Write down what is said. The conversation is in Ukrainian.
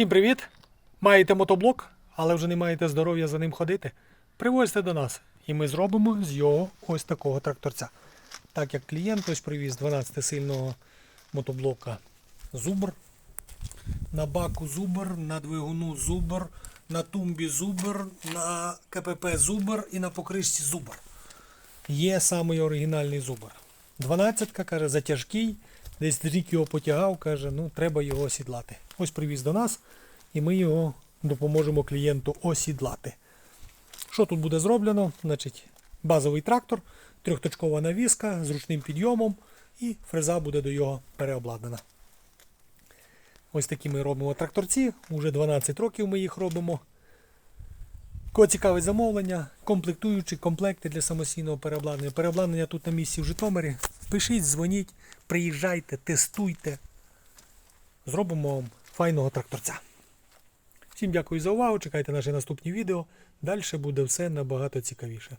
Всім привіт! Маєте мотоблок, але вже не маєте здоров'я за ним ходити. Привозьте до нас, і ми зробимо з його ось такого тракторця. Так як клієнт ось привіз 12-сильного мотоблока Зубр. На баку Зубр, на двигуну Зубр, на тумбі Зубр, на КПП Зубр і на покришці Зубр. Є самий оригінальний Зубр. 12-ка, каже, затяжкий. Десь рік його потягав, каже, ну треба його осідлати. Ось привіз до нас, і ми його допоможемо клієнту осідлати. Що тут буде зроблено? Значить, базовий трактор, трьохточкова навіска з ручним підйомом, і фреза буде до його переобладнана. Ось такі ми робимо тракторці. Уже 12 років ми їх робимо. Кого цікавить замовлення, комплектуючі комплекти для самостійного переобладнання. Переобладнання тут на місці в Житомирі. Пишіть, дзвоніть, приїжджайте, тестуйте. Зробимо вам файного тракторця. Всім дякую за увагу. Чекайте наші наступні відео. Далі буде все набагато цікавіше.